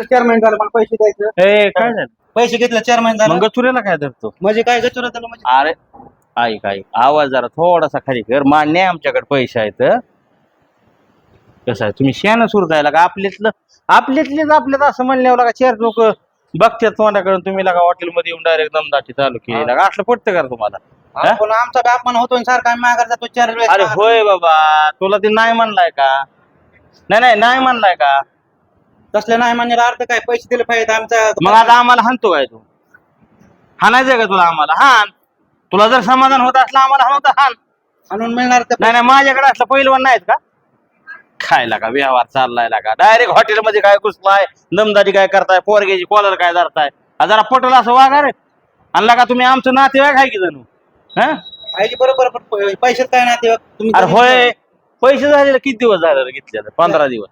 घेतलं चार महिने झालं मला पैसे द्यायचं. ए काय झालं? पैसे घेतलं चार महिने झालं. मग गचुऱ्याला काय धरतो? म्हणजे काय गचुरा त्याला म्हणजे? अरे ऐक ऐक. आवाज जरा थोडासा खाली कर. मान्य आहे आमच्याकडे पैसे आहेत कसं आहे तुम्ही शेण सुरू जायला का आपल्यातलं आपल्यातलेच आपल्यात असं म्हणल्यावर का चार लोक बघतात तोंडाकडे तुम्ही लगा हॉटेलमध्ये येऊन डायरेक्ट दमदाटी चालू केली का असलं पटतं का रे तुम्हाला? हा? आमचा बाप होतो सारखा आम्ही माघार जातो चार वेळेस. अरे होय बाबा तुला ते नाही म्हणलाय का? नाही नाही नाही म्हणलाय का? तसलं नाही म्हणजे अर्थ काय पैसे दिले पाहिजे आमचा मग आता आम्हाला हाणतो काय तू? हाणायचंय का तुला आम्हाला? हाण. तुला जर समाधान होत असलं आम्हाला हाण तर हाण. आणून मिळणार ते नाही नाही माझ्याकडे असलं पहिलवान नाहीत का? खायला का व्यवहार चाललाय का? डायरेक्ट हॉटेलमध्ये काय घुसलाय दमदारी काय करताय पोरग्याची कॉलर काय धरताय? आ जरा पटल असं वागा रे आणला का तुम्ही आमचं नातेवाईक आहे की जणू? हा? पाहिजे बरोबर पण पैसे काय नाही ते तुम्ही अरे होय. पैसे झालेले किती दिवस झाले रे घेतलेले? पंधरा दिवस.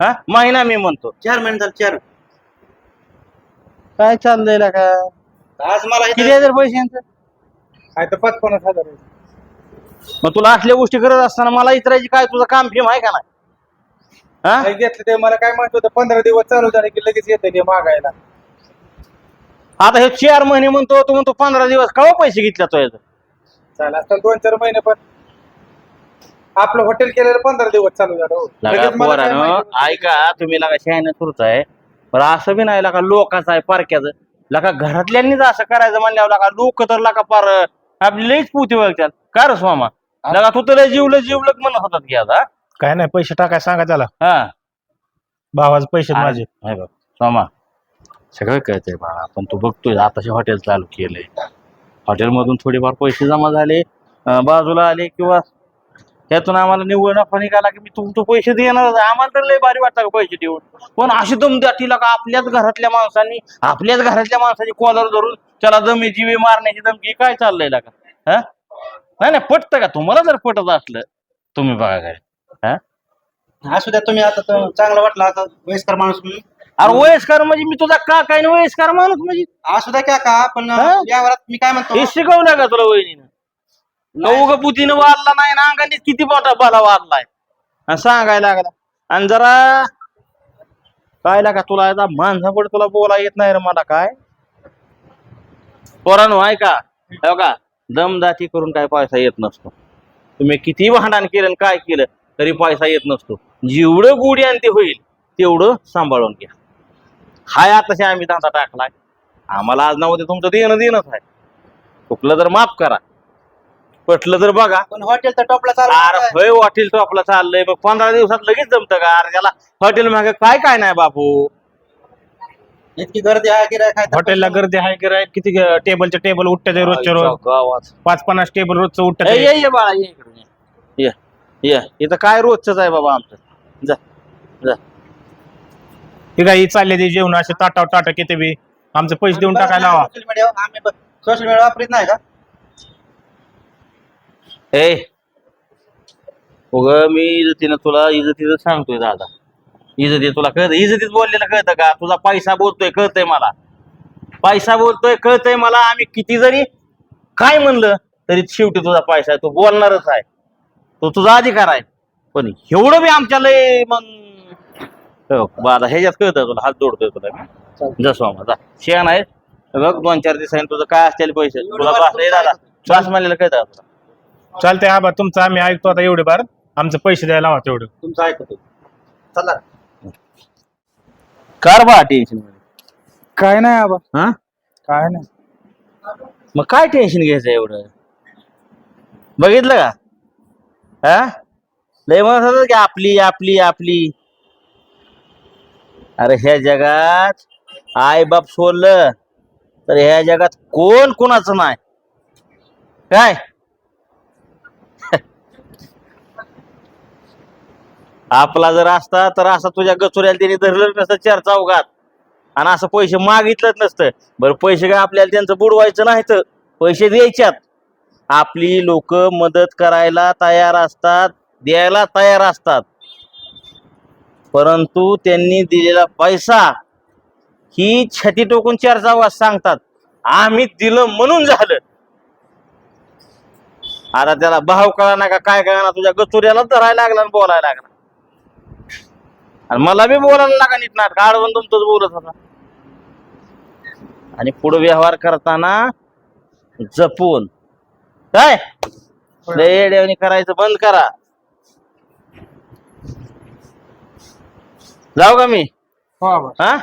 हा? महिना मी म्हणतो. चार महिने झाले चार. काय चाललंय का? आज मला किती इथं- आहे रे पैसे? काय तर पाच पन्नास हजार आहे. मग तुला असल्या गोष्टी करत असताना मला इतरायची काय तुझं काम फिम आहे का नाही? हा? काय घेतलं ते मला काय म्हणत होतं पंधरा दिवस चालू झाले की लगेच येतं ते मागायला. आता हे चार महिने म्हणतो तू म्हणतो पंधरा दिवस का पैसे घेतल्या तो याचं? चालेल असतात दोन चार महिने पण. आपलं हॉटेल केलेलं पंधरा दिवस चालू झालं. हो. लगा लगेच मला काय पोरानं माहिती? ऐका तुम्ही लगा शहाणे सुरूच आहे. पण असं बी नाही लका लोकाचं आहे पारक्याचं. लका घरातल्यांनीच असं करायचं म्हणल्यावर लका लोक तर लका पार आपली लईच पुती बघतात. का रे स्वामा? लगा तू तर लय जीवलं जीवलक म्हणत होतात की आता. काय नाही पैसे टाकाय सांगा त्याला. हा. भावाचे पैसे आहेत माझे. नाही बघ स्वामा. सगळं कळतंय बाळा पण तू बघतोय आताशे हॉटेल चालू केलंय. हॉटेलमधून थोडेफार पैसे जमा झाले अं, बाजूला आले किंवा त्यातून आम्हाला निव्वळ नफा निघाला की मी तुमचे पैसे देणार आम्हाला तर लय भारी वाटतं का पैसे देऊन. पण अशी दम द्याटीला का आपल्याच घरातल्या माणसांनी आपल्याच घरातल्या माणसाची कॉलर धरून त्याला दमी जीवे मारण्याची धमकी काय चाललंय का हा? नाही नाही पटतं का? तुम्हाला जर पटत असलं तुम्ही बघा काय हा? असू द्या तुम्ही आता तो चांगला वाटला आता वयस्कर माणूस म्हणून अरे वयस्कर म्हणजे मी तुझा का काय वयस्कर माणूस म्हणजे. असू द्या का पण हा? यावरात मी काय म्हणतो? हे शिकवलं का तुला वहिनीनं? नऊ बुद्धीनं वाढला नाही ना अंगाने किती मोठा बाला वाढलाय? आणि सांगायला लागला. आणि जरा काय लागा तुला आता माणसापुढे तुला बोला येत नाही रे मला काय? पोरानो आहे का का करून काय पैसा येत नसतो. तुम्ही किती भांडण केलं आणि काय केलं तरी पैसा येत नसतो. जेवढं गुढी आणि ते होईल तेवढं सांभाळून घ्या. हाय आताशी आम्ही धंदा टाकलाय. आम्हाला आज नव्हते तुमचं देणं देणंच आहे. चुकलं तर माफ करा. पटलं तर बघा. पण हॉटेल तर टॉपला चालू अरे आहे. होय हॉटेल तो आपलं चाललंय. मग पंधरा दिवसात लगेच जमतं का? अरे त्याला हॉटेल मागे काय काय नाही बापू. इतकी गर्दी आहे गिरायक आहे तर हॉटेलला गर्दी आहे की राय किती टेबलचे टेबल उठतात आहे रोजच्या रोज. गावात. पाच पन्नास टेबल रोजचं ए, आहे. ये ये बाळा ये इकडून ये. ये ये. इथं काय रोजच आहे बाबा आमचं? जा जा. हे काय चालले ते जेवण असे ताटाव ताटा किती बी? आमचे पैसे देऊन टाकायला हवा आम्ही सोशल मीडिया वापरत नाही का? ए उग मी इजतीनं तुला इजतीचं सांगतोय दादा. इजती तुला कळत? इजतीत बोललेलं कळतं का? तुझा पैसा बोलतोय कळतंय मला. पैसा बोलतोय कळतंय मला. आम्ही किती जरी काय म्हणलं? तरी शेवटी तुझा पैसा आहे. तू बोलणारच आहे. तो तुझा अधिकार आहे. पण एवढं मी आमच्या लय मग हो, ह्याच्यात कळतं तुला. हात जोडतोय तुला मी. माझा शेण आहे. बघ दोन चार दिवसांनी तुझं काय असतील पैसे? तुला दादा श्वास म्हणलेलं कळतं तुला? चालतंय आबा तुमचं आम्ही ऐकतो आता एवढे बार. आमचे पैसे द्यायला हवा तेवढं. तुमचं ऐकतो. चला. कार बा टेन्शन काय नाही आबा. हा? काय नाही. मग काय टेन्शन घ्यायचं एवढं? बघितलं का? हा? लय म्हणत होतं की आपली आपली आपली. अरे ह्या जगात आई बाप सोडलं तर ह्या जगात कोण कुणाचं नाही? काय? आपला जर असता तर असं तुझ्या गचुऱ्याला त्यांनी धरलं नसतं चार चौघात. आणि असं पैसे मागितलंच नसतं. बरं पैसे काय आपल्याला त्यांचं बुडवायचं नाही तर पैसे द्यायच्यात. आपली लोक मदत करायला तयार असतात द्यायला तयार असतात. परंतु त्यांनी दिलेला पैसा ही छती टोकून चार चौघात सांगतात आम्ही दिलं म्हणून झालं. आता त्याला भाव कळा ना का काय कळा ना तुझ्या गचुऱ्याला धरायला लागला आणि बोलायला लागला. आणि मला बी बोलायला लागा नीट नाटक आडवून तुमचंच बोलत होता. आणि पुढे व्यवहार करताना जपून काय? येड्यावानी करायचं बंद करा. जाऊ का मी? हो आबा हा?